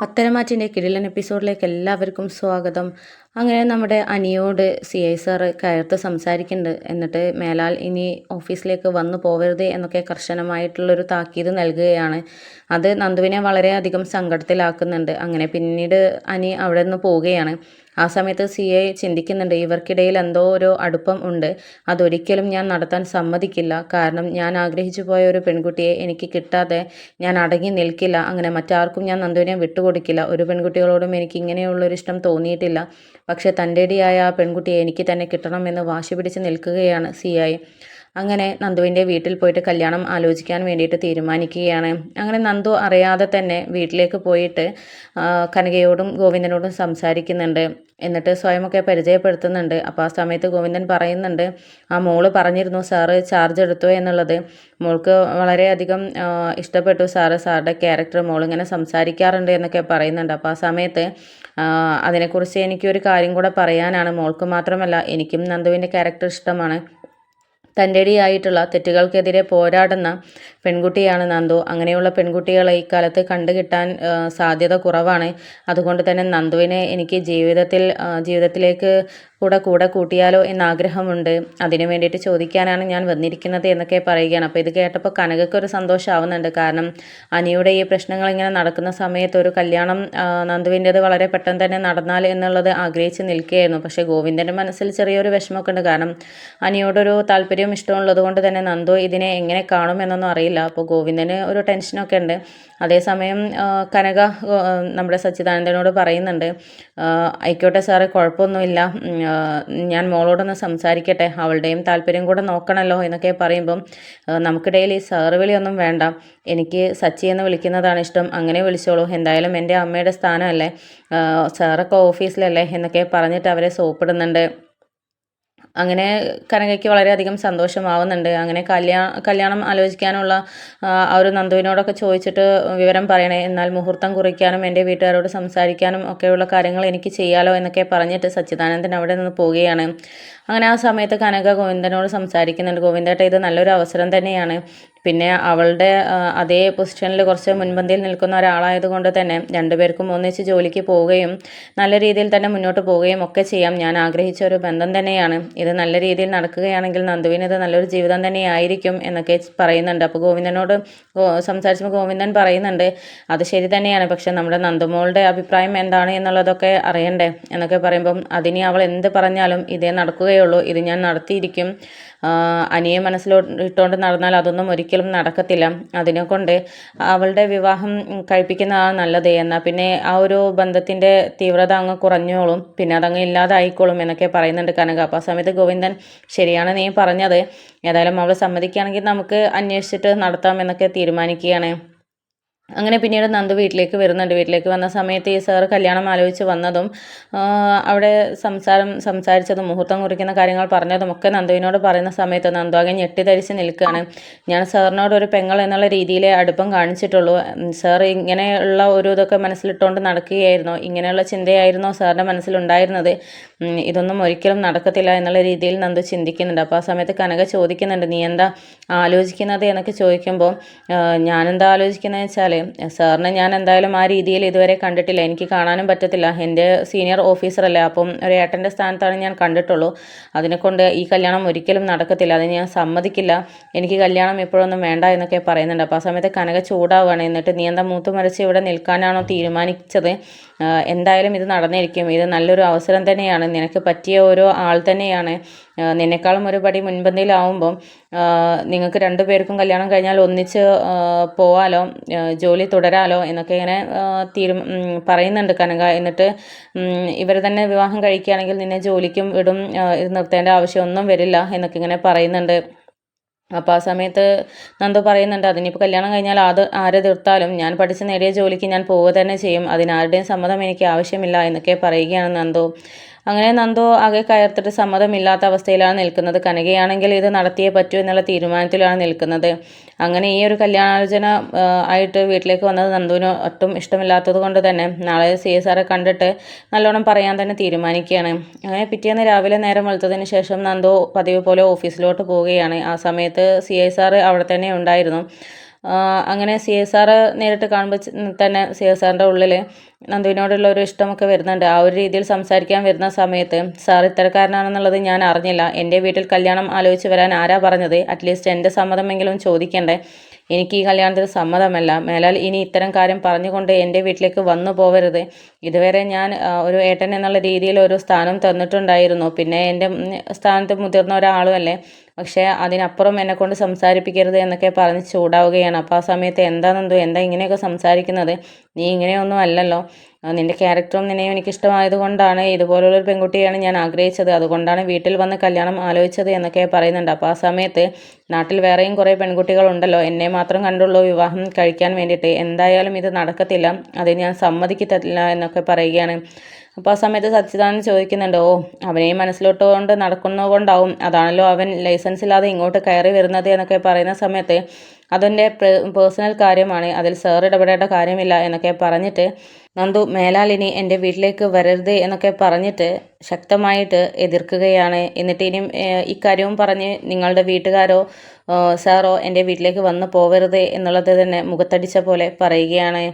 പത്തരമാറ്റിന്റെ കിടിലൻ എപ്പിസോഡിലേക്ക് എല്ലാവർക്കും സ്വാഗതം. അങ്ങനെ നമ്മുടെ അനിയോട് സി ഐ സാറ് കയർത്ത് സംസാരിക്കുന്നുണ്ട്. എന്നിട്ട് മേലാൽ ഇനി ഓഫീസിലേക്ക് വന്നു പോവരുത് എന്നൊക്കെ കർശനമായിട്ടുള്ളൊരു താക്കീത് നൽകുകയാണ്. അത് നന്ദുവിനെ വളരെയധികം സങ്കടത്തിലാക്കുന്നുണ്ട്. അങ്ങനെ പിന്നീട് അനി അവിടെ നിന്ന് പോവുകയാണ്. ആ സമയത്ത് സി ഐ ചിന്തിക്കുന്നുണ്ട് ഇവർക്കിടയിൽ എന്തോ ഒരു അടുപ്പം ഉണ്ട്. അതൊരിക്കലും ഞാൻ നടത്താൻ സമ്മതിക്കില്ല. കാരണം ഞാൻ ആഗ്രഹിച്ചു പോയ ഒരു പെൺകുട്ടിയെ എനിക്ക് കിട്ടാതെ ഞാൻ അടങ്ങി നിൽക്കില്ല. അങ്ങനെ മറ്റാർക്കും ഞാൻ നന്ദുവിനെ വിട്ടുകൊടുക്കില്ല. ഒരു പെൺകുട്ടികളോടും എനിക്ക് ഇങ്ങനെയുള്ളൊരു ഇഷ്ടം തോന്നിയിട്ടില്ല. പക്ഷേ തന്റെടിയായ ആ പെൺകുട്ടിയെ എനിക്ക് തന്നെ കിട്ടണമെന്ന് വാശി പിടിച്ച് നിൽക്കുകയാണ് സി ഐ അങ്ങനെ നന്ദുവിന്റെ വീട്ടിൽ പോയിട്ട് കല്യാണം ആലോചിക്കാൻ വേണ്ടിയിട്ട് തീരുമാനിക്കുകയാണ്. അങ്ങനെ നന്ദു അറിയാതെ തന്നെ വീട്ടിലേക്ക് പോയിട്ട് കനകയോടും ഗോവിന്ദനോടും സംസാരിക്കുന്നുണ്ട്. എന്നിട്ട് സ്വയമൊക്കെ പരിചയപ്പെടുത്തുന്നുണ്ട്. അപ്പോൾ ആ സമയത്ത് ഗോവിന്ദൻ പറയുന്നുണ്ട് ആ മോൾ പറഞ്ഞിരുന്നു സാറ് ചാർജ് എടുത്തു എന്നുള്ളത്. മോൾക്ക് വളരെയധികം ഇഷ്ടപ്പെട്ടു സാറ്. സാറുടെ ക്യാരക്ടർ മോൾ ഇങ്ങനെ സംസാരിക്കാറുണ്ട് എന്നൊക്കെ പറയുന്നുണ്ട്. അപ്പോൾ ആ സമയത്ത് അതിനെക്കുറിച്ച് എനിക്കൊരു കാര്യം കൂടെ പറയാനാണ്. മോൾക്ക് മാത്രമല്ല എനിക്കും നന്ദുവിന്റെ ക്യാരക്ടർ ഇഷ്ടമാണ്. തന്റെടിയായിട്ടുള്ള തെറ്റുകൾക്കെതിരെ പോരാടുന്ന പെൺകുട്ടിയാണ് നന്ദു. അങ്ങനെയുള്ള പെൺകുട്ടികളെ ഇക്കാലത്ത് കണ്ടുകിട്ടാൻ സാധ്യത കുറവാണ്. അതുകൊണ്ട് തന്നെ നന്ദുവിനെ എനിക്ക് ജീവിതത്തിൽ ജീവിതത്തിലേക്ക് കൂടെ കൂടെ കൂട്ടിയാലോ എന്നാഗ്രഹമുണ്ട്. അതിനു വേണ്ടിയിട്ട് ചോദിക്കാനാണ് ഞാൻ വന്നിരിക്കുന്നത് എന്നൊക്കെ പറയുകയാണ്. അപ്പോൾ ഇത് കേട്ടപ്പോൾ കനകയ്ക്ക് ഒരു സന്തോഷമാവുന്നുണ്ട്. കാരണം അനിയുടെ ഈ പ്രശ്നങ്ങൾ ഇങ്ങനെ നടക്കുന്ന സമയത്ത് ഒരു കല്യാണം നന്ദുവിന്റെത് വളരെ പെട്ടെന്ന് തന്നെ നടന്നാൽ എന്നുള്ളത് ആഗ്രഹിച്ച് നിൽക്കുകയായിരുന്നു. പക്ഷേ ഗോവിന്ദന്റെ മനസ്സിൽ ചെറിയൊരു വിഷമമൊക്കെ ഉണ്ട്. കാരണം അനിയോടൊരു താല്പര്യവും ഇഷ്ടമുള്ളത് കൊണ്ട് തന്നെ നന്ദു ഇതിനെ എങ്ങനെ കാണും എന്നൊന്നും അറിയില്ല. അപ്പോൾ ഗോവിന്ദന് ഒരു ടെൻഷനൊക്കെ ഉണ്ട്. അതേസമയം കനക നമ്മുടെ സച്ചിദാനന്ദനോട് പറയുന്നുണ്ട് ആയിക്കോട്ടെ സാറേ കുഴപ്പമൊന്നുമില്ല. ഞാൻ മോളോടൊന്ന് സംസാരിക്കട്ടെ. അവളുടെയും താല്പര്യം കൂടെ നോക്കണമല്ലോ എന്നൊക്കെ പറയുമ്പം നമുക്കിടയിൽ ഈ സാറ് വിളിയൊന്നും വേണ്ട. എനിക്ക് സച്ചി എന്ന് വിളിക്കുന്നതാണ് ഇഷ്ടം. അങ്ങനെ വിളിച്ചോളൂ. എന്തായാലും എന്റെ അമ്മയുടെ സ്ഥാനമല്ലേ? സാറൊക്കെ ഓഫീസിലല്ലേ എന്നൊക്കെ പറഞ്ഞിട്ട് അവരെ സോപ്പിടുന്നുണ്ട്. അങ്ങനെ കനകയ്ക്ക് വളരെയധികം സന്തോഷമാവുന്നുണ്ട്. അങ്ങനെ കല്യാണം കല്യാണം ആലോചിക്കാനുള്ള ആ ഒരു നന്ദുവിനോടൊക്കെ ചോദിച്ചിട്ട് വിവരം പറയണേ. എന്നാൽ മുഹൂർത്തം കുറിക്കാനും എന്റെ വീട്ടുകാരോട് സംസാരിക്കാനും ഒക്കെയുള്ള കാര്യങ്ങൾ എനിക്ക് ചെയ്യാലോ എന്നൊക്കെ പറഞ്ഞിട്ട് സച്ചിദാനന്ദൻ അവിടെ നിന്ന് പോവുകയാണ്. അങ്ങനെ ആ സമയത്ത് കനക ഗോവിന്ദനോട് സംസാരിക്കുന്നുണ്ട്. ഗോവിന്ദേട്ട ഇത് നല്ലൊരു അവസരം തന്നെയാണ്. പിന്നെ അവളുടെ അതേ പൊസിഷനിൽ കുറച്ച് മുൻപന്തിയിൽ നിൽക്കുന്ന ഒരാളായതുകൊണ്ട് തന്നെ രണ്ടുപേർക്കും ഒന്നിച്ച് ജോലിക്ക് പോവുകയും നല്ല രീതിയിൽ തന്നെ മുന്നോട്ട് പോവുകയും ഒക്കെ ചെയ്യാം. ഞാൻ ആഗ്രഹിച്ച ഒരു ബന്ധം തന്നെയാണ്. ഇത് നല്ല രീതിയിൽ നടക്കുകയാണെങ്കിൽ നന്ദുവിന് ഇത് നല്ലൊരു ജീവിതം തന്നെയായിരിക്കും എന്നൊക്കെ പറയുന്നുണ്ട്. അപ്പോൾ ഗോവിന്ദനോട് സംസാരിച്ചപ്പോൾ ഗോവിന്ദൻ പറയുന്നുണ്ട് അത് ശരി തന്നെയാണ്. പക്ഷേ നമ്മുടെ നന്ദുമോളുടെ അഭിപ്രായം എന്താണ് എന്നുള്ളതൊക്കെ അറിയണ്ടേ? എന്നൊക്കെ പറയുമ്പം അതിനി അവൾ എന്ത് പറഞ്ഞാലും ഇതേ നടക്കുകയുള്ളൂ. ഇത് ഞാൻ നടത്തിയിരിക്കും. അനിയെ മനസ്സിലോട്ട് നടന്നാൽ അതൊന്നും ഒരിക്കലും നടക്കത്തില്ല. അതിനെക്കൊണ്ട് അവളുടെ വിവാഹം കഴിപ്പിക്കുന്നതാണ് നല്ലത്. എന്നാൽ പിന്നെ ആ ഒരു ബന്ധത്തിന്റെ തീവ്രത അങ്ങ് കുറഞ്ഞോളും. പിന്നെ അതങ്ങ് ഇല്ലാതായിക്കോളും എന്നൊക്കെ പറയുന്നുണ്ട് കനക. അപ്പോൾ ആ സമയത്ത് ഗോവിന്ദൻ ശരിയാണ് നീ പറഞ്ഞത്. ഏതായാലും അവൾ സമ്മതിക്കുകയാണെങ്കിൽ നമുക്ക് അന്വേഷിച്ചിട്ട് നടത്താം എന്നൊക്കെ തീരുമാനിക്കുകയാണ്. അങ്ങനെ പിന്നീട് നന്ദു വീട്ടിലേക്ക് വരുന്നുണ്ട്. വീട്ടിലേക്ക് വന്ന സമയത്ത് ഈ സാറ് കല്യാണം ആലോചിച്ച് വന്നതും അവിടെ സംസാരം സംസാരിച്ചതും മുഹൂർത്തം കുറിക്കുന്ന കാര്യങ്ങൾ പറഞ്ഞതും ഒക്കെ നന്ദുവിനോട് പറയുന്ന സമയത്ത് നന്ദു ആകെ ഞെട്ടിധരിച്ച് നിൽക്കുകയാണ്. ഞാൻ സാറിനോട് ഒരു പെങ്ങൾ എന്നുള്ള രീതിയിലേ അടുപ്പം കാണിച്ചിട്ടുള്ളൂ. സാർ ഇങ്ങനെയുള്ള ഒരു ഇതൊക്കെ മനസ്സിലിട്ടുകൊണ്ട് നടക്കുകയായിരുന്നു. ഇങ്ങനെയുള്ള ചിന്തയായിരുന്നോ സാറിന്റെ മനസ്സിലുണ്ടായിരുന്നത്? ഇതൊന്നും ഒരിക്കലും നടക്കത്തില്ല എന്നുള്ള രീതിയിൽ നന്ദു ചിന്തിക്കുന്നുണ്ട്. അപ്പോൾ ആ സമയത്ത് കനക ചോദിക്കുന്നുണ്ട് നീ എന്താ ആലോചിക്കുന്നത്? എന്നൊക്കെ ചോദിക്കുമ്പോൾ ഞാനെന്താ ആലോചിക്കുന്നത് വെച്ചാൽ സാറിനെ ഞാൻ എന്തായാലും ആ രീതിയിൽ ഇതുവരെ കണ്ടിട്ടില്ല. എനിക്ക് കാണാനും പറ്റത്തില്ല. എന്റെ സീനിയർ ഓഫീസറല്ലേ അപ്പം ഒരു ഏട്ടന്റെ സ്ഥാനത്താണ് ഞാൻ കണ്ടിട്ടുള്ളൂ. അതിനെക്കൊണ്ട് ഈ കല്യാണം ഒരിക്കലും നടക്കത്തില്ല. അതിന് ഞാൻ സമ്മതിക്കില്ല. എനിക്ക് കല്യാണം ഇപ്പോഴൊന്നും വേണ്ട എന്നൊക്കെ പറയുന്നുണ്ട്. അപ്പോൾ ആ സമയത്ത് കനക ചൂടാവുകയാണ്. എന്നിട്ട് നീ എന്താ മൂത്ത് മരച്ച് ഇവിടെ നിൽക്കാനാണോ തീരുമാനിച്ചത്? എന്തായാലും ഇത് നടന്നിരിക്കും. ഇത് നല്ലൊരു അവസരം തന്നെയാണ്. നിനക്ക് പറ്റിയ ഓരോ ആൾ തന്നെയാണ്. നിന്നെക്കാളും ഒരു പടി മുൻപന്തിയിലാവുമ്പം നിങ്ങൾക്ക് രണ്ടു പേർക്കും കല്യാണം കഴിഞ്ഞാൽ ഒന്നിച്ച് പോവാലോ. ജോലി തുടരാലോ എന്നൊക്കെ ഇങ്ങനെ തീരു പറയുന്നുണ്ട് കനക. എന്നിട്ട് ഇവർ തന്നെ വിവാഹം കഴിക്കുകയാണെങ്കിൽ നിന്നെ ജോലിക്കും വിടും ഇത് നിർത്തേണ്ട ആവശ്യമൊന്നും വരില്ല എന്നൊക്കെ ഇങ്ങനെ പറയുന്നുണ്ട്. അപ്പോൾ ആ സമയത്ത് നന്ദു പറയുന്നുണ്ട് അതിനിപ്പോൾ കല്യാണം കഴിഞ്ഞാൽ അത് ആരെ തീർത്താലും ഞാൻ പഠിച്ച് നേടിയ ജോലിക്ക് ഞാൻ പോവുക തന്നെ ചെയ്യും. അതിനാരുടെയും സമ്മതം എനിക്ക് ആവശ്യമില്ല എന്നൊക്കെ പറയുകയാണ് നന്ദു. അങ്ങനെ നന്ദോ ആകെ കയർത്തിട്ട് സമ്മതമില്ലാത്ത അവസ്ഥയിലാണ് നിൽക്കുന്നത്. കനകയാണെങ്കിൽ ഇത് നടത്തിയേ പറ്റൂ എന്നുള്ള തീരുമാനത്തിലാണ് നിൽക്കുന്നത്. അങ്ങനെ ഈ ഒരു കല്യാണാലോചന ആയിട്ട് വീട്ടിലേക്ക് വന്നത് നന്ദുവിന് ഒട്ടും ഇഷ്ടമില്ലാത്തത് കൊണ്ട് തന്നെ നാളെ സി എസ് ആറെ കണ്ടിട്ട് നല്ലോണം പറയാൻ തന്നെ തീരുമാനിക്കുകയാണ്. അങ്ങനെ പിറ്റേന്ന് രാവിലെ നേരം വെളുത്തതിന് ശേഷം നന്ദു പതിവ് പോലെ ഓഫീസിലോട്ട് പോവുകയാണ്. ആ സമയത്ത് സി എസ് ആർ അവിടെ തന്നെ ഉണ്ടായിരുന്നു. അങ്ങനെ സി എസ് ആർ നേരിട്ട് കാണുമ്പോൾ തന്നെ സി എസ് ആറിന്റെ ഉള്ളിൽ നന്ദുവിനോടുള്ള ഒരു ഇഷ്ടമൊക്കെ വരുന്നുണ്ട്. ആ ഒരു രീതിയിൽ സംസാരിക്കാൻ വരുന്ന സമയത്ത് സാർ ഇത്തരക്കാരനാണെന്നുള്ളത് ഞാൻ അറിഞ്ഞില്ല. എന്റെ വീട്ടിൽ കല്യാണം ആലോചിച്ച് വരാൻ ആരാ പറഞ്ഞത്? അറ്റ്ലീസ്റ്റ് എന്റെ സമ്മതമെങ്കിലും ചോദിക്കണ്ടേ? എനിക്ക് ഈ കല്യാണത്തിൽ സമ്മതമല്ല. മേലാൽ ഇനി ഇത്തരം കാര്യം പറഞ്ഞുകൊണ്ട് എന്റെ വീട്ടിലേക്ക് വന്നു പോവരുത്. ഇതുവരെ ഞാൻ ഒരു ഏട്ടൻ എന്നുള്ള രീതിയിൽ ഒരു സ്ഥാനം തന്നിട്ടുണ്ടായിരുന്നു. പിന്നെ എന്റെ സ്ഥാനത്ത് മുതിർന്ന ഒരാളുമല്ലേ പക്ഷേ അതിനപ്പുറം എന്നെ കൊണ്ട് സംസാരിപ്പിക്കരുത് എന്നൊക്കെ പറഞ്ഞ് ചൂടാവുകയാണ്. അപ്പോൾ ആ സമയത്ത് എന്താണെന്തോ എന്താ ഇങ്ങനെയൊക്കെ സംസാരിക്കുന്നത്? നീ ഇങ്ങനെയൊന്നും അല്ലല്ലോ. ആ, നിന്റെ ക്യാരക്ടറും നിന്നെയും എനിക്ക് ഇഷ്ടമായത് കൊണ്ടാണ് ഇതുപോലുള്ളൊരു പെൺകുട്ടിയാണ് ഞാൻ ആഗ്രഹിച്ചത്. അതുകൊണ്ടാണ് വീട്ടിൽ വന്ന് കല്യാണം ആലോചിച്ചത് എന്നൊക്കെ പറയുന്നുണ്ട്. അപ്പോൾ ആ സമയത്ത് നാട്ടിൽ വേറെയും കുറേ പെൺകുട്ടികളുണ്ടല്ലോ. എന്നെ മാത്രം കണ്ടുള്ളൂ വിവാഹം കഴിക്കാൻ വേണ്ടിയിട്ട്. എന്തായാലും ഇത് നടക്കത്തില്ല. അത് ഞാൻ സമ്മതിക്കത്തില്ല എന്നൊക്കെ പറയുകയാണ്. അപ്പോൾ ആ സമയത്ത് സച്ചിദാനന്ദ് ചോദിക്കുന്നുണ്ട് ഓ അവനെയും മനസ്സിലോട്ടുകൊണ്ട് നടക്കുന്നതുകൊണ്ടാവും. അതാണല്ലോ അവൻ ലൈസൻസ് ഇല്ലാതെ ഇങ്ങോട്ട് കയറി വരുന്നത് എന്നൊക്കെ പറയുന്ന സമയത്ത് അതെന്റെ പേഴ്സണൽ കാര്യമാണ്. അതിൽ സാർ ഇടപെടേണ്ട കാര്യമില്ല എന്നൊക്കെ പറഞ്ഞിട്ട് നന്ദു മേലാലിനി എന്റെ വീട്ടിലേക്ക് വരരുത് എന്നൊക്കെ പറഞ്ഞിട്ട് ശക്തമായിട്ട് എതിർക്കുകയാണ്. എന്നിട്ട് ഇനിയും ഇക്കാര്യവും പറഞ്ഞ് നിങ്ങളുടെ വീട്ടുകാരോ സാറോ എന്റെ വീട്ടിലേക്ക് വന്ന് പോവരുത് എന്നുള്ളത് തന്നെ മുഖത്തടിച്ച പോലെ പറയുകയാണ്.